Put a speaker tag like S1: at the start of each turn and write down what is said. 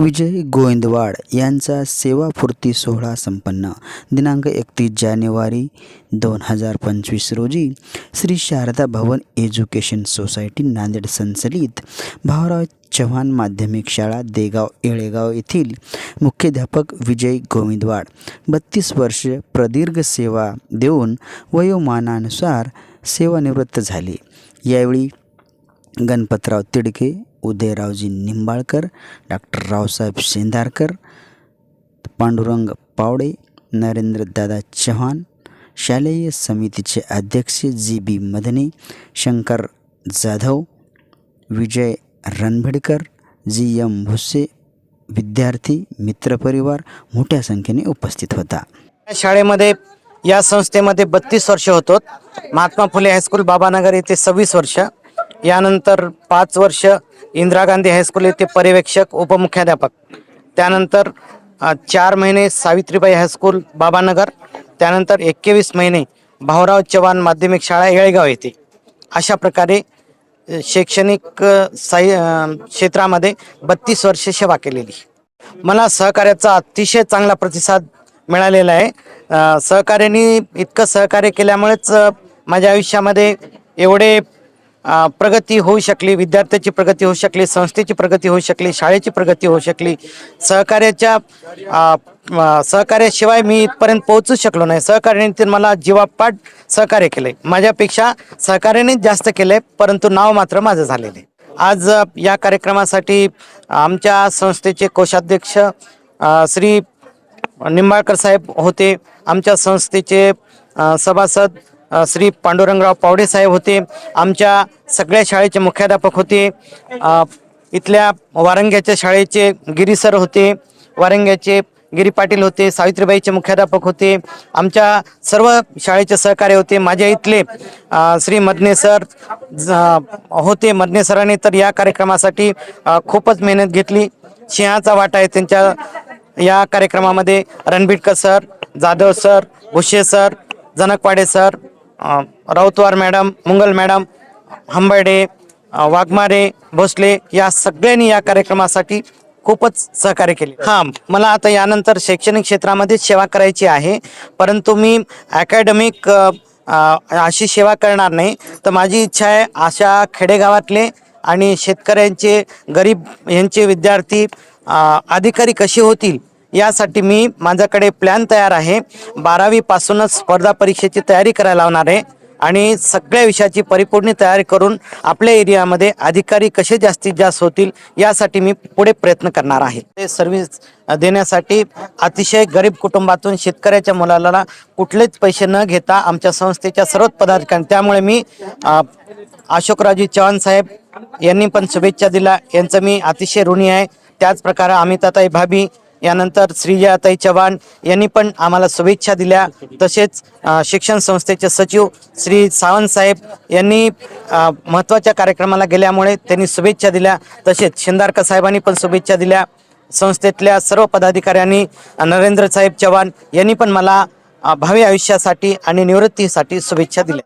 S1: विजय गोविंदवाड यांचा सेवापूर्ती सोहळा संपन्न. दिनांक एकतीस जानेवारी दोन हजार पंचवीस रोजी श्री शारदा भवन एज्युकेशन सोसायटी नांदेड संचलित भाऊराव चव्हाण माध्यमिक शाळा देगाव येळेगाव येथील मुख्याध्यापक विजय गोविंदवाड बत्तीस वर्ष प्रदीर्घ सेवा देऊन वयोमानानुसार सेवानिवृत्त झाले. यावेळी गणपतराव तिडके उदयरावजी निंबाळकर डॉक्टर रावसाहेब शेंदारकर पांडुरंग पावडे नरेंद्रदादा चव्हाण शालेय समितीचे अध्यक्ष G B Madne Shankar Jadhav Vijay Ranbhedkar G M Bhuse विद्यार्थी मित्रपरिवार मोठ्या संख्येने उपस्थित होता.
S2: शाळेमध्ये या संस्थेमध्ये बत्तीस वर्ष होतो. महात्मा फुले हायस्कूल बाबानगर येथे सव्वीस वर्ष. यानंतर पाच वर्ष इंदिरा गांधी हायस्कूल येथे पर्यवेक्षक उपमुख्याध्यापक. त्यानंतर चार महिने सावित्रीबाई हायस्कूल बाबानगर. त्यानंतर एकवीस महिने भाऊराव चव्हाण माध्यमिक शाळा येळेगाव येथे. अशा प्रकारे शैक्षणिक साई क्षेत्रामध्ये बत्तीस वर्ष सेवा केलेली. मला सहकार्याचा अतिशय चांगला प्रतिसाद मिळालेला आहे. अ, सहकार्याने इतकं सहकार्य केल्यामुळेच माझ्या आयुष्यामध्ये एवढे प्रगती होऊ शकली विद्यार्थ्याची प्रगती होऊ शकली संस्थेची प्रगती होऊ शकली शाळेची प्रगती होऊ शकली. सहकार्याच्या सहकार्याशिवाय मी इथपर्यंत पोहोचू शकलो नाही. सहकार्याने मला जीवापाठ सहकार्य केले. माझ्यापेक्षा सहकार्यानेच जास्त केले परंतु नाव मात्र माझं झालेले. आज या कार्यक्रमासाठी आमच्या संस्थेचे कोषाध्यक्ष श्री निंबाळकर साहेब होते. आमच्या संस्थेचे सभासद श्री पांडुरंगराव पावडे साहेब होते आमच्या सगळ्या शाळेचे मुख्याध्यापक होते इथल्या वारंग्याच्या शाळेचे गिरी सर होते वारंग्याचे गिरी पाटील होते सावित्रीबाईचे मुख्याध्यापक होते आमच्या सर्व शाळेचे सहकार्य होते माझ्या इथले श्री मदने सर ज- होते मदने सरांनी तर या कार्यक्रमासाठी खूपच मेहनत घेतली. सिंहाचा वाटा आहे त्यांच्या या कार्यक्रमामध्ये Ranbitkar sir Jadhav sir Bhushe sir Janakwade sir Rautwar madam Mungal madam Hambarde Waghmare Bhosle या सगळ्यांनी या कार्यक्रमासाठी खूपच सहकार्य केले हां मला आता यानंतर शैक्षणिक क्षेत्रामध्ये सेवा करायची आहे परंतु मी अकॅडमिक अशी सेवा करणार नाही तर माझी इच्छा आहे अशा खेडेगावातले आणि शेतकऱ्यांचे गरीब यांचे विद्यार्थी अधिकारी कसे होतील यासाठी मी माझ्याकडे प्लॅन तयार आहे. बारावीपासूनच स्पर्धा परीक्षेची तयारी करायला लावणार आहे. आणि सगळ्या विषयाची परिपूर्ण तयारी करून आपल्या एरियामध्ये अधिकारी कसे जास्तीत जास्त होतील यासाठी मी पुढे प्रयत्न करणार आहे. ते सर्व्हिस देण्यासाठी अतिशय गरीब कुटुंबातून शेतकऱ्याच्या मुलाला कुठलेच पैसे न घेता आमच्या संस्थेच्या सर्वच पदाधिकारी त्यामुळे मी अ, चव्हाण साहेब यांनी पण शुभेच्छा दिल्या. यांचं मी अतिशय ऋणी आहे. त्याच प्रकारे अमिताताई भाभी यानंतर श्रीजयाताई चव्हाण यांनी पण आम्हाला शुभेच्छा दिल्या. तसेच शिक्षण संस्थेचे सचिव श्री सावंत साहेब यांनी महत्त्वाच्या कार्यक्रमाला गेल्यामुळे त्यांनी शुभेच्छा दिल्या. तसेच शिंदारकर साहेबांनी पण शुभेच्छा दिल्या. संस्थेतल्या सर्व पदाधिकाऱ्यांनी नरेंद्र साहेब चव्हाण यांनी पण मला भावी आयुष्यासाठी आणि निवृत्तीसाठी शुभेच्छा दिल्या.